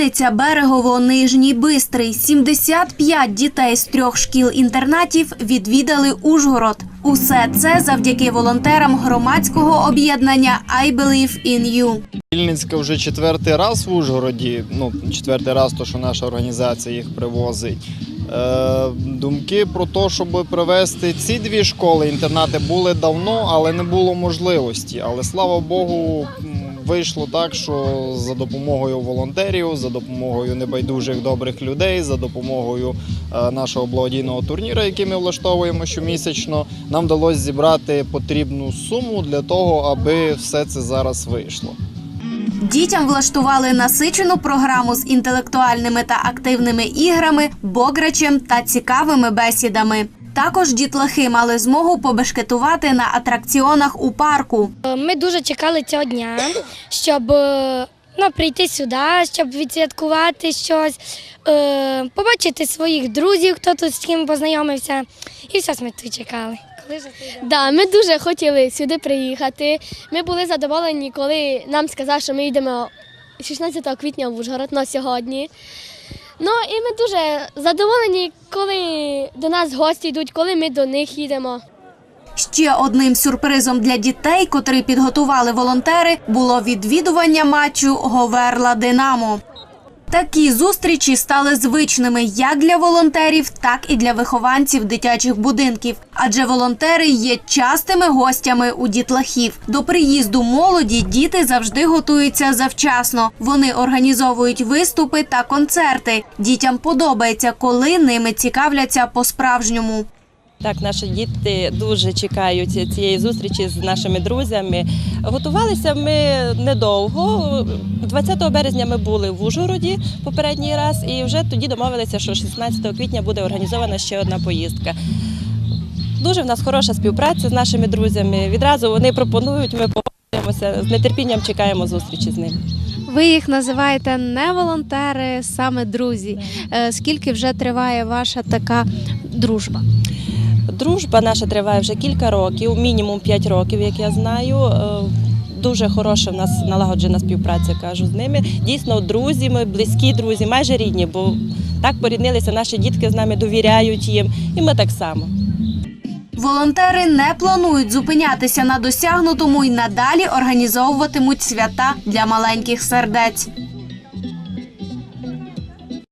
Вільниця, Берегово, Нижній Бистрий. 75 дітей з трьох шкіл-інтернатів відвідали Ужгород. Усе це завдяки волонтерам громадського об'єднання I Believe in You. Вільницька вже четвертий раз в Ужгороді. Ну, четвертий раз, то що наша організація їх привозить. Е, думки про те, щоб привезти ці дві школи, інтернати були давно, але не було можливості. Але слава Богу, вийшло так, що за допомогою волонтерів, за допомогою небайдужих добрих людей, за допомогою е, нашого благодійного турніру, який ми влаштовуємо щомісячно, нам вдалося зібрати потрібну суму для того, аби все це зараз вийшло. Дітям влаштували насичену програму з інтелектуальними та активними іграми, бограчем та цікавими бесідами. Також дітлахи мали змогу побешкетувати на атракціонах у парку. Ми дуже чекали цього дня, щоб е, ну, прийти сюди, щоб відсвяткувати щось, е, побачити своїх друзів, хто тут з ким познайомився. І все ми тут чекали. Да, ми дуже хотіли сюди приїхати. Ми були задоволені, коли нам сказали, що ми йдемо 16 квітня в Ужгород на сьогодні. Ну і ми дуже задоволені, коли до нас гості йдуть, коли ми до них їдемо. Ще одним сюрпризом для дітей, котрий підготували волонтери, було відвідування матчу Говерла Динамо. Такі зустрічі стали звичними як для волонтерів, так і для вихованців дитячих будинків. Адже волонтери є частими гостями у дітлахів. До приїзду молоді діти завжди готуються завчасно. Вони організовують виступи та концерти. Дітям подобається, коли ними цікавляться по-справжньому. Так, наші діти дуже чекають цієї зустрічі з нашими друзями. Готувалися ми недовго. 20 березня ми були в Ужгороді попередній раз, і вже тоді домовилися, що 16 квітня буде організована ще одна поїздка. Дуже в нас хороша співпраця з нашими друзями. Відразу вони пропонують, ми погоджуємося. З нетерпінням чекаємо зустрічі з ними. Ви їх називаєте не волонтери, саме друзі. Е, Скільки вже триває ваша така дружба? Дружба наша триває вже кілька років, мінімум 5 років, як я знаю. Е, Дуже хороша в нас налагоджена співпраця, кажу з ними. Дійсно, друзі, ми близькі друзі, майже рідні, бо так поріднилися наші дітки з нами, довіряють їм, і ми так само. Волонтери не планують зупинятися на досягнутому і надалі організовуватимуть свята для маленьких сердець.